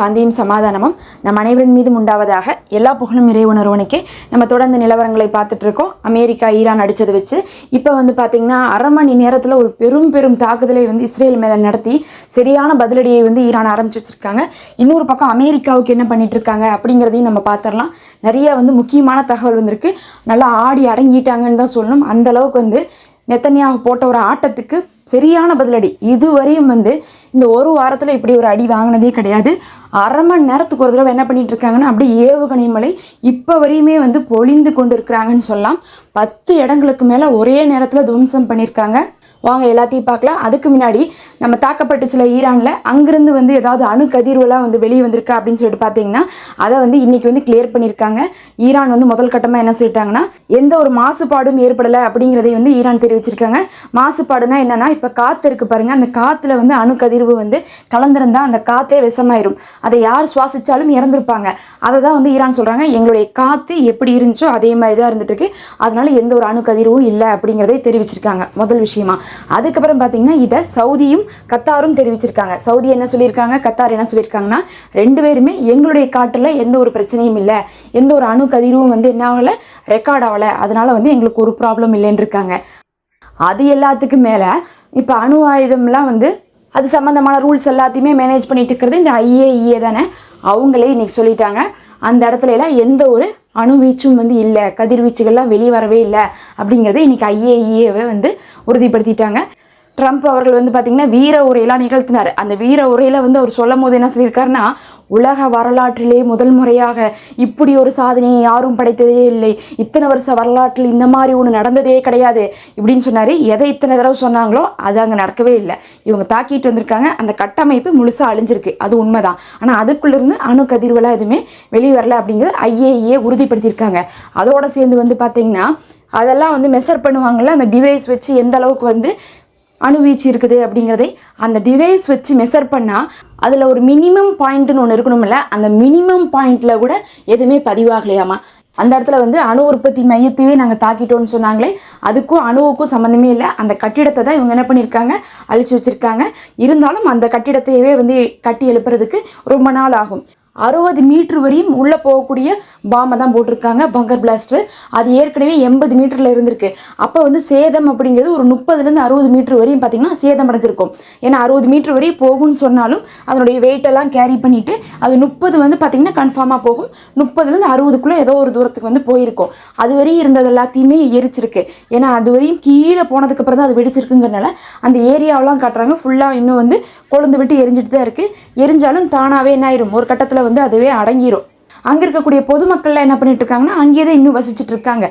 சாந்தியும் சமாதானமும் நம் அனைவரின் மீதும் உண்டாவதாக எல்லா புகழும் இறைவுணர்வனுக்கே நம்ம தொடர்ந்து நிலவரங்களை பார்த்துட்டு இருக்கோம். அமெரிக்கா ஈரான் அடித்ததை வச்சு இப்போ வந்து பார்த்திங்கன்னா அரை மணி நேரத்தில் ஒரு பெரும் பெரும் தாக்குதலை வந்து இஸ்ரேல் மேலே நடத்தி சரியான பதிலடியை வந்து ஈரான் ஆரம்பிச்சு வச்சுருக்காங்க. இன்னொரு பக்கம் அமெரிக்காவுக்கு என்ன பண்ணிட்டு இருக்காங்க அப்படிங்கிறதையும் நம்ம பார்த்துடலாம் நிறைய வந்து முக்கியமான தகவல் வந்திருக்கு. நல்லா ஆடி அடங்கிட்டாங்கன்னு தான் சொல்லணும். அந்த அளவுக்கு வந்து நெத்தனியாக போட்ட ஒரு ஆட்டத்துக்கு சரியான பதிலடி. இதுவரையும் வந்து இந்த ஒரு வாரத்தில் இப்படி ஒரு அடி வாங்கினதே கிடையாது. அரை மணி நேரத்துக்கு ஒரு தடவை என்ன பண்ணிட்டு இருக்காங்கன்னா அப்படியே ஏவுகணை மலை இப்போ வரையுமே வந்து பொழிந்து கொண்டு இருக்கிறாங்கன்னு சொல்லலாம். பத்து இடங்களுக்கு மேலே ஒரே நேரத்தில் துவம்சம் பண்ணியிருக்காங்க வாங்க எல்லாத்தையும் பார்க்கலாம். அதுக்கு முன்னாடி நம்ம தாக்கப்பட்டுச்சுல ஈரானில் அங்கேருந்து வந்து ஏதாவது அணு கதிர்வெல்லாம் வந்து வெளியே வந்திருக்கா அப்படின்னு சொல்லிட்டு பார்த்தீங்கன்னா அதை வந்து இன்றைக்கி வந்து கிளியர் பண்ணியிருக்காங்க. ஈரான் வந்து முதல் கட்டமாக என்ன சொல்லிட்டாங்கன்னா எந்த ஒரு மாசுபாடும் ஏற்படலை அப்படிங்கிறதை வந்து ஈரான் தெரிவிச்சிருக்காங்க. மாசுபாடுனா என்னென்னா இப்போ காற்று இருக்கு பாருங்கள் அந்த காற்றுல வந்து அணு கதிர்வு வந்து கலந்துருந்தால் அந்த காற்றே விஷமாயிரும். அதை யார் சுவாசித்தாலும் இறந்துருப்பாங்க. அதை தான் வந்து ஈரான் சொல்கிறாங்க எங்களுடைய காற்று எப்படி இருந்துச்சோ அதே மாதிரி தான் இருந்துட்டு அதனால் அதனால எந்த ஒரு அணு கதிர்வும் இல்லை அப்படிங்கிறதை தெரிவிச்சிருக்காங்க. முதல் விஷயமா. அதுக்கப்புறம் பார்த்தீங்கன்னா இதை சவுதியும் கத்தாரும் தெரிவிச்சிருக்காங்க. சவுதி என்ன சொல்லியிருக்காங்க? கத்தார் என்ன சொல்லியிருக்காங்கன்னா ரெண்டு பேருமே எங்களுடைய காட்டில் எந்த ஒரு பிரச்சனையும் இல்லை. எந்த ஒரு அணு கதிர்வும் வந்து என்ன ஆகலை? ரெக்கார்ட் ஆகலை. அதனால வந்து எங்களுக்கு ஒரு ப்ராப்ளம் இல்லைன்னு இருக்காங்க. அது எல்லாத்துக்கும் மேலே இப்போ அணு ஆயுதம்லாம் வந்து அது சம்மந்தமான ரூல்ஸ் எல்லாத்தையுமே மேனேஜ் பண்ணிட்டு இருக்கிறது இந்த ஐஏஇஏ தானே? அவங்களே இன்னைக்கு சொல்லிட்டாங்க. அந்த இடத்துல எல்லாம் எந்த ஒரு அணுவீச்சும் வந்து இல்லை. கதிர்வீச்சுகள்லாம் வெளியே வரவே இல்லை. அப்படிங்கிறத இன்னைக்கு ஐஏஇஏவை வந்து உறுதிப்படுத்திட்டாங்க. ட்ரம்ப் அவர்கள் வந்து பார்த்திங்கன்னா வீர உரையெல்லாம் நிகழ்த்தினார். அந்த வீர உரையில் வந்து அவர் சொல்லும் போது என்ன சொல்லியிருக்காருன்னா உலக வரலாற்றிலே முதல் முறையாக இப்படி ஒரு சாதனையை யாரும் படைத்ததே இல்லை. இத்தனை வருஷ வரலாற்றில் இந்த மாதிரி ஒன்று நடந்ததே கிடையாது இப்படின்னு சொன்னார். எதை இத்தனை தடவை சொன்னாங்களோ அது அங்கே நடக்கவே இல்லை. இவங்க தாக்கிட்டு வந்திருக்காங்க. அந்த கட்டமைப்பு முழுசாக அழிஞ்சிருக்கு. அது உண்மைதான். ஆனால் அதுக்குள்ளேருந்து அணு கதிர்வெல்லாம் எதுவுமே வெளியே வரல அப்படிங்கிறது ஐஏஏ உறுதிப்படுத்தியிருக்காங்க. அதோடு சேர்ந்து வந்து பார்த்திங்கன்னா அதெல்லாம் வந்து மெஷர் பண்ணுவாங்கள்ல அந்த டிவைஸ் வச்சு எந்த அளவுக்கு வந்து அணுவீச்சு இருக்குது அப்படிங்கிறதை அந்த டிவைஸ் வச்சு மெஷர் பண்ணால் அதில் ஒரு மினிமம் பாயிண்ட்டுன்னு ஒன்று இருக்கணும்ல அந்த மினிமம் பாயிண்டில் கூட எதுவுமே பதிவாகலையாமா? அந்த இடத்துல வந்து அணு உற்பத்தி மையத்தையே நாங்கள் தாக்கிட்டோம்னு சொன்னாங்களே அதுக்கும் அணுவுக்கும் சம்மந்தமே இல்லை. அந்த கட்டிடத்தை தான் இவங்க என்ன பண்ணியிருக்காங்க? அழிச்சு வச்சுருக்காங்க. இருந்தாலும் அந்த கட்டிடத்தையவே வந்து கட்டி எழுப்புறதுக்கு ரொம்ப நாள் ஆகும். அறுபது மீட்ரு வரையும் உள்ளே போகக்கூடிய பாம்பை தான் போட்டிருக்காங்க பங்கர் பிளாஸ்டர். அது ஏற்கனவே எண்பது மீட்டரில் இருந்திருக்கு. அப்போ வந்து சேதம் அப்படிங்கிறது ஒரு முப்பதுலேருந்து அறுபது மீட்ரு வரையும் பார்த்தீங்கன்னா சேதம் அடைஞ்சிருக்கும். ஏன்னா அறுபது மீட்ரு வரையும் போகும்னு சொன்னாலும் அதனுடைய வெயிட்டெல்லாம் கேரி பண்ணிவிட்டு அது முப்பது வந்து பார்த்திங்கன்னா கன்ஃபார்மாக போகும். முப்பதுலேருந்து அறுபதுக்குள்ளே ஏதோ ஒரு தூரத்துக்கு வந்து போயிருக்கும். அது வரையும் இருந்தது எல்லாத்தையுமே எரிச்சிருக்கு. ஏன்னா அது வரையும் கீழே போனதுக்கப்புறம் தான் அது வெடிச்சிருக்குங்கிறனால அந்த ஏரியாவெலாம் காட்டுறாங்க. ஃபுல்லாக இன்னும் வந்து கொழுந்து விட்டு எரிஞ்சிட்டு தான் இருக்குது எரிஞ்சாலும் தானாகவே என்ன ஆயிரும்? ஒரு கட்டத்தில் வந்து அதுவே அடங்கிரும். அங்கே இருக்கக்கூடிய பொதுமக்கள்லாம் என்ன பண்ணிட்டு இருக்காங்கன்னா அங்கேயே தான் இன்னும் வசிச்சுட்டு இருக்காங்க.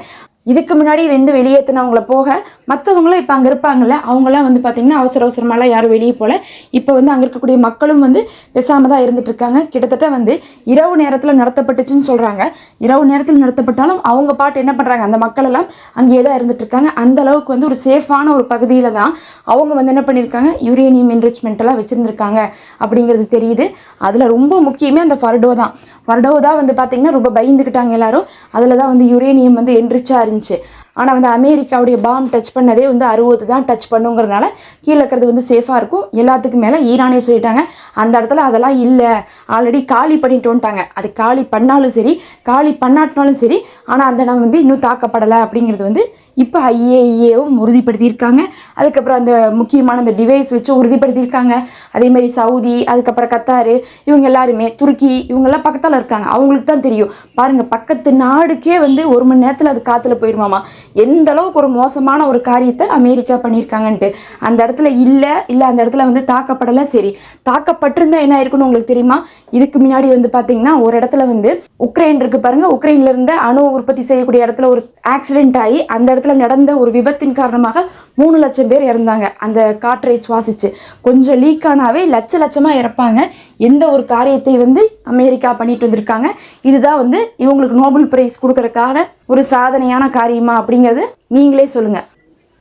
இதுக்கு முன்னாடி வந்து வெளியேற்றினவங்கள போக மற்றவங்களும் இப்போ அங்கே இருப்பாங்கல்ல அவங்களாம் வந்து பார்த்திங்கன்னா அவசர அவசரமாலாம் யாரும் வெளியே போகல இப்போ வந்து அங்கே இருக்கக்கூடிய மக்களும் வந்து பேசாமல் தான் இருந்துட்டு இருக்காங்க. கிட்டத்தட்ட வந்து இரவு நேரத்தில் நடத்தப்பட்டுச்சுன்னு சொல்கிறாங்க இரவு நேரத்தில் நடத்தப்பட்டாலும் அவங்க பாட்டு என்ன பண்ணுறாங்க அந்த மக்கள் எல்லாம் அங்கேயே தான் இருந்துட்டுருக்காங்க அந்த அளவுக்கு வந்து ஒரு சேஃபான ஒரு பகுதியில் தான் அவங்க வந்து என்ன பண்ணியிருக்காங்க யூரேனியம் என்ரிச்மெண்ட்டெல்லாம் வச்சுருந்துருக்காங்க அப்படிங்கிறது தெரியுது. அதில் ரொம்ப முக்கியமே அந்த ஃபர்டோ தான் ஃபர்டோ தான் வந்து பார்த்திங்கன்னா ரொம்ப பயந்துக்கிட்டாங்க எல்லோரும். அதில் தான் வந்து யுரேனியம் வந்து என்ரிச்சாக இருந்துச்சு. ஆனால் வந்து அமெரிக்காவுடைய பாம் டச் பண்ணதே வந்து அறுபது தான் டச் பண்ணுங்கிறதுனால கீழே இருக்கிறது வந்து சேஃபாக இருக்கும். எல்லாத்துக்கும் மேலே ஈரானே சொல்லிட்டாங்க. அந்த இடத்துல அதெல்லாம் இல்லை. ஆல்ரெடி காலி பண்ணிட்டு வந்துட்டாங்க அது காலி பண்ணாலும் சரி காலி பண்ணாட்டினாலும் சரி ஆனால் அந்த இடம் வந்து இன்னும் தாக்கப்படலை அப்படிங்கிறது வந்து இப்போ ஐஏஏவும் உறுதிப்படுத்தியிருக்காங்க. அதுக்கப்புறம் அந்த முக்கியமான அந்த டிவைஸ் வச்சு உறுதிப்படுத்தியிருக்காங்க. அதே மாதிரி சவுதி அதுக்கப்புறம் கத்தாரு இவங்க எல்லாருமே துருக்கி இவங்கெல்லாம் பக்கத்தில் இருக்காங்க. அவங்களுக்கு தான் தெரியும். பாருங்கள் பக்கத்து நாடுக்கே வந்து ஒரு மணி நேரத்தில் அது காற்றுல போயிருமாமா? எந்த அளவுக்கு ஒரு மோசமான ஒரு காரியத்தை அமெரிக்கா பண்ணியிருக்காங்கன்ட்டு. அந்த இடத்துல இல்லை இல்லை அந்த இடத்துல வந்து தாக்கப்படலை சரி. தாக்கப்பட்டிருந்தா என்ன ஆயிருக்குன்னு உங்களுக்கு தெரியுமா? இதுக்கு முன்னாடி வந்து பார்த்தீங்கன்னா ஒரு இடத்துல வந்து உக்ரைன் இருக்கு பாருங்கள் உக்ரைன்ல இருந்த அணு உற்பத்தி செய்யக்கூடிய இடத்துல ஒரு ஆக்சிடென்ட் ஆகி அந்த இடத்துல நடந்த ஒரு விபத்தின் காரணமாக மூணு லட்சம் பேர் இறந்தாங்க. அந்த காற்றை சுவாசிச்சு. கொஞ்சம் லீக் ஆனாவே லட்ச லட்சமா இறப்பாங்க. எந்த ஒரு காரியத்தை வந்து அமெரிக்கா பண்ணிட்டு வந்திருக்காங்க. இதுதான் வந்து இவங்களுக்கு நோபல் பிரைஸ் கொடுக்கறக்காக ஒரு சாதனையான காரியமா அப்படிங்கிறது நீங்களே சொல்லுங்க.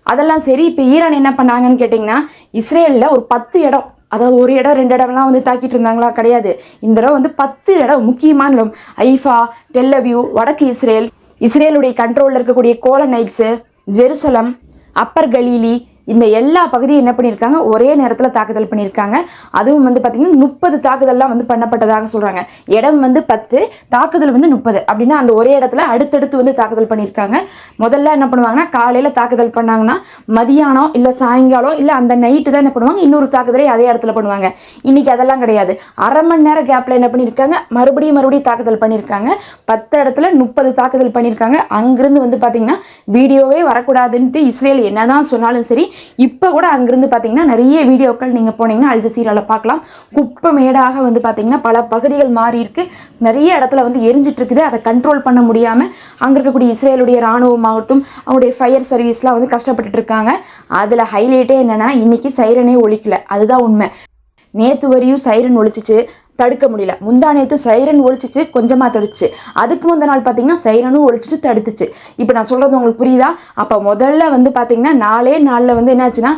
அதெல்லாம் சரி இப்போ ஈரான் என்ன பண்ணாங்கன்னு கேட்டிங்கன்னா இஸ்ரேலில் ஒரு பத்து இடம் அதாவது ஒரு இடம் ரெண்டு இடம்லாம் வந்து தாக்கிட்டு இருந்தாங்களா? கிடையாது. இந்த தடவை வந்து பத்து இடம் முக்கியமான இடம். ஐஃபா டெல்லவியூ வடக்கு இஸ்ரேல் இஸ்ரேலுடைய கண்ட்ரோலில் இருக்கக்கூடிய கோலனைட்ஸு ஜெருசலம் அப்பர் கலீலி இந்த எல்லா பகுதியும் என்ன பண்ணியிருக்காங்க? ஒரே நேரத்தில் தாக்குதல் பண்ணியிருக்காங்க. அதுவும் வந்து பார்த்திங்கன்னா முப்பது தாக்குதல்லாம் வந்து பண்ணப்பட்டதாக சொல்கிறாங்க இடம் வந்து பத்து தாக்குதல் வந்து முப்பது அப்படின்னா அந்த ஒரே இடத்துல அடுத்தடுத்து வந்து தாக்குதல் பண்ணியிருக்காங்க. முதல்ல என்ன பண்ணுவாங்கன்னா காலையில் தாக்குதல் பண்ணாங்கன்னா மதியானம் இல்லை சாயங்காலம் இல்லை அந்த நைட்டு தான் என்ன பண்ணுவாங்க இன்னொரு தாக்குதலை அதே இடத்துல பண்ணுவாங்க. இன்றைக்கி அதெல்லாம் கிடையாது. அரை மணி நேரம் கேப்பில் என்ன பண்ணியிருக்காங்க மறுபடியும் மறுபடியும் தாக்குதல் பண்ணியிருக்காங்க. பத்து இடத்துல முப்பது தாக்குதல் பண்ணியிருக்காங்க. அங்கிருந்து வந்து பார்த்திங்கன்னா வீடியோவே வரக்கூடாதுன்ட்டு இஸ்ரேல் என்னதான் சொன்னாலும் சரி இப்போ கூட அங்கேருந்து பார்த்தீங்கன்னா நிறைய வீடியோக்கள் நீங்கள் போனீங்கன்னா அல் பார்க்கலாம் குப்பை மேடாக வந்து பார்த்தீங்கன்னா பல பகுதிகள் மாறி இருக்கு. நிறைய இடத்துல வந்து எரிஞ்சிட்டு இருக்குது. அதை கண்ட்ரோல் பண்ண முடியாமல் அங்கே இருக்கக்கூடிய இஸ்ரேலுடைய ராணுவமாகட்டும் அவங்களுடைய ஃபயர் சர்வீஸ்லாம் வந்து கஷ்டப்பட்டுட்டு இருக்காங்க. அதில் ஹைலைட்டே என்னென்னா இன்னைக்கு சைரனே ஒழிக்கல அதுதான் உண்மை. நேற்று வரையும் சைரன் ஒழிச்சிச்சு தடுக்க முடியல. முந்தா நேற்று சைரன் ஒழிச்சிச்சு கொஞ்சமாக தடுச்சு. அதுக்கு முந்த நாள் பார்த்தீங்கன்னா சைரனும் ஒழிச்சிச்சு தடுத்துச்சு. இப்போ நான் சொல்கிறது உங்களுக்கு புரியுதா? அப்போ முதல்ல வந்து பார்த்தீங்கன்னா நாலே நாளில் வந்து என்னாச்சுன்னா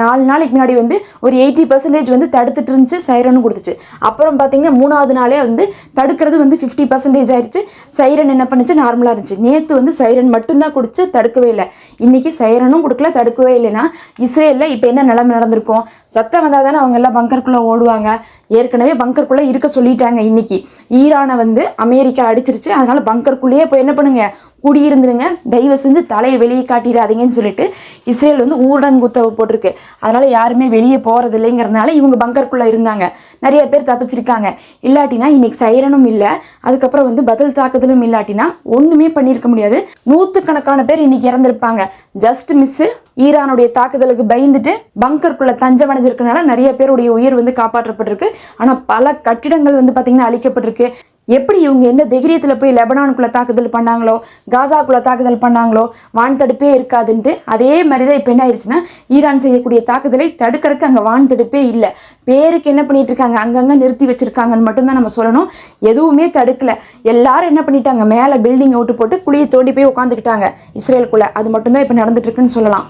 நாலு நாளைக்கு முன்னாடி வந்து ஒரு எயிட்டி பர்சன்டேஜ் வந்து தடுத்துட்டு இருந்துச்சு சைரனும் கொடுத்துச்சு. அப்புறம் பார்த்தீங்கன்னா மூணாவது நாளே வந்து தடுக்கிறது வந்து ஃபிஃப்டி பர்சன்டேஜ் ஆயிடுச்சு சைரன் என்ன பண்ணுச்சு? நார்மலாக இருந்துச்சு. நேற்று வந்து சைரன் மட்டும்தான் கொடுத்து தடுக்கவே இல்லை. இன்னைக்கு சைரனும் கொடுக்கல தடுக்கவே இல்லைன்னா இஸ்ரேலில் இப்போ என்ன நிலைமை நடந்திருக்கும்? சத்தம் வந்தால் தானே அவங்க எல்லாம் பங்கருக்குள்ளே ஓடுவாங்க. ஏற்கனவே பங்கருக்குள்ளே இருக்க சொல்லிட்டாங்க இன்னைக்கு. ஈரானை வந்து அமெரிக்கா அடிச்சிருச்சு. அதனால பங்கருக்குள்ளேயே போய் என்ன பண்ணுங்க? குடியிருந்துருங்க. தயவு செஞ்சு தலையை வெளியே காட்டிடாதீங்கன்னு சொல்லிட்டு இஸ்ரேல் வந்து ஊரடங்கு உத்தரவு போட்டிருக்கு. அதனால யாருமே வெளியே போகிறது இல்லைங்கிறதுனால இவங்க பங்கருக்குள்ள இருந்தாங்க. நிறைய பேர் தப்பிச்சிருக்காங்க. இல்லாட்டினா இன்னைக்கு சைரனும் இல்லை. அதுக்கப்புறம் வந்து பதில் தாக்குதலும் இல்லாட்டினா ஒன்றுமே பண்ணியிருக்க முடியாது. நூற்றுக்கணக்கான பேர் இன்னைக்கு இறந்திருப்பாங்க. ஜஸ்ட் மிஸ்ஸு ஈரானுடைய தாக்குதலுக்கு பயந்துட்டு பங்கருக்குள்ள தஞ்சம் அடைஞ்சிருக்கனால நிறைய பேருடைய உயிர் வந்து காப்பாற்றப்பட்டிருக்கு. ஆனால் பல கட்டிடங்கள் வந்து பார்த்தீங்கன்னா அழிக்கப்பட்டிருக்கு. எப்படி இவங்க எந்த தைரியத்தில் போய் லெபனானுக்குள்ள தாக்குதல் பண்ணாங்களோ காசாக்குள்ளே தாக்குதல் பண்ணாங்களோ வான் தடுப்பே இருக்காதுன்ட்டு அதே மாதிரி தான் இப்போ என்ன ஆயிடுச்சுன்னா ஈரான் செய்யக்கூடிய தாக்குதலை தடுக்கிறதுக்கு அங்கே வான் தடுப்பே இல்லை. பேருக்கு என்ன பண்ணிட்டு இருக்காங்க அங்கங்கே நிறுத்தி வச்சிருக்காங்கன்னு மட்டும்தான் நம்ம சொல்லணும். எதுவுமே தடுக்கல. எல்லாரும் என்ன பண்ணிட்டாங்க? மேலே பில்டிங் அவுட்டு போட்டு குழியை தோண்டி போய் உட்காந்துக்கிட்டாங்க இஸ்ரேலுக்குள்ளே. அது மட்டும்தான் இப்போ நடந்துட்டு இருக்குன்னு சொல்லலாம்.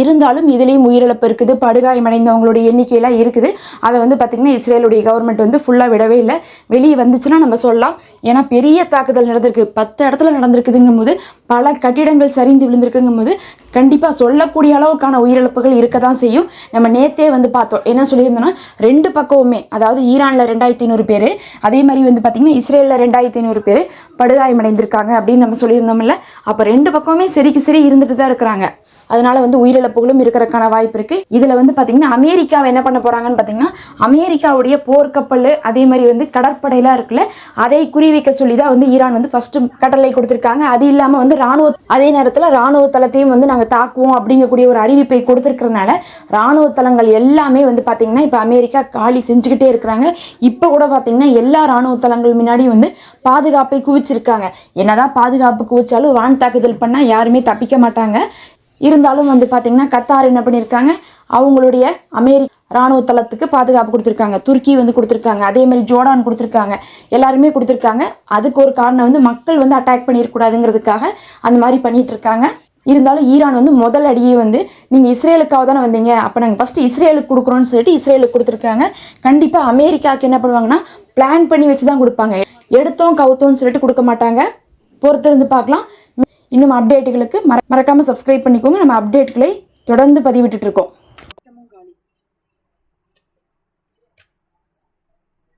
இருந்தாலும் இதுலேயும் உயிரிழப்பு இருக்குது படுகாயமடைந்தவங்களுடைய எண்ணிக்கையெல்லாம் இருக்குது. அதை வந்து பார்த்திங்கன்னா இஸ்ரேலுடைய கவர்மெண்ட் வந்து ஃபுல்லாக விடவே இல்லை. வெளியே வந்துச்சுன்னா நம்ம சொல்லலாம். ஏன்னா பெரிய தாக்குதல் நடந்திருக்கு. பத்து இடத்துல நடந்திருக்குதுங்கும் போது பல கட்டிடங்கள் சரிந்து விழுந்திருக்குங்கும் போது கண்டிப்பாக சொல்லக்கூடிய அளவுக்கான உயிரிழப்புகள் இருக்க தான் செய்யும். நம்ம நேத்தே வந்து பார்த்தோம். என்ன சொல்லியிருந்தோம்னா ரெண்டு பக்கமுமே அதாவது ஈரானில் ரெண்டாயிரத்தி ஐநூறு பேர் அதே மாதிரி வந்து பார்த்திங்கன்னா இஸ்ரேலில் ரெண்டாயிரத்தி ஐநூறு பேர் படுகாயமடைந்திருக்காங்க அப்படின்னு நம்ம சொல்லியிருந்தோம்ல. அப்போ ரெண்டு பக்கமுமே சரிக்கு சரி இருந்துட்டு தான் இருக்கிறாங்க. அதனால வந்து உயிரிழப்புகளும் இருக்கிறதுக்கான வாய்ப்பு இருக்கு. இதுல வந்து பாத்தீங்கன்னா அமெரிக்காவை என்ன பண்ண போறாங்கன்னு பாத்தீங்கன்னா அமெரிக்காவுடைய போர்க்கப்பல் அதே மாதிரி வந்து கடற்படையெல்லாம் இருக்குல்ல அதை குறிவைக்க சொல்லி தான் வந்து ஈரான் வந்து ஃபர்ஸ்ட் கட்டளை கொடுத்திருக்காங்க. அது இல்லாம வந்து ராணுவ அதே நேரத்துல ராணுவ தளத்தையும் வந்து நாங்க தாக்குவோம் அப்படிங்கக்கூடிய ஒரு அறிவிப்பை கொடுத்திருக்கிறதுனால ராணுவ தளங்கள் எல்லாமே வந்து பாத்தீங்கன்னா இப்ப அமெரிக்கா காலி செஞ்சுக்கிட்டே இருக்கிறாங்க. இப்ப கூட பாத்தீங்கன்னா எல்லா ராணுவ தளங்கள் முன்னாடி வந்து பாதுகாப்பை குவிச்சிருக்காங்க. என்னதான் பாதுகாப்பு குவிச்சாலும் வான் தாக்குதல் பண்ணா யாருமே தப்பிக்க மாட்டாங்க. இருந்தாலும் வந்து பார்த்தீங்கன்னா கத்தார் என்ன பண்ணியிருக்காங்க அவங்களுடைய அமெரிக்க ராணுவ தளத்துக்கு பாதுகாப்பு கொடுத்துருக்காங்க. துருக்கி வந்து கொடுத்துருக்காங்க. அதே மாதிரி ஜோர்டான் கொடுத்துருக்காங்க. எல்லாருமே கொடுத்துருக்காங்க. அதுக்கு ஒரு காரணம் வந்து மக்கள் வந்து அட்டாக் பண்ணிடக்கூடாதுங்கிறதுக்காக அந்த மாதிரி பண்ணிட்டு இருக்காங்க இருந்தாலும் ஈரான் வந்து முதல் அடியே வந்து நீங்கள் இஸ்ரேலுக்காக தானே வந்தீங்க. அப்போ நாங்கள் ஃபஸ்ட்டு இஸ்ரேலுக்கு கொடுக்குறோன்னு சொல்லிட்டு இஸ்ரேலுக்கு கொடுத்துருக்காங்க. கண்டிப்பாக அமெரிக்காவுக்கு என்ன பண்ணுவாங்கன்னா பிளான் பண்ணி வச்சு தான் கொடுப்பாங்க. எடுத்தோம் கவுத்தோம்னு சொல்லிட்டு கொடுக்க மாட்டாங்க. பொறுத்திருந்து பார்க்கலாம். இன்னும் அப்டேட்டுகளுக்கு மற மறக்காமல் சப்ஸ்கிரைப் பண்ணிக்கோங்க. நம்ம அப்டேட்டுகளை தொடர்ந்து பதிவிட்டுட்ருக்கோம்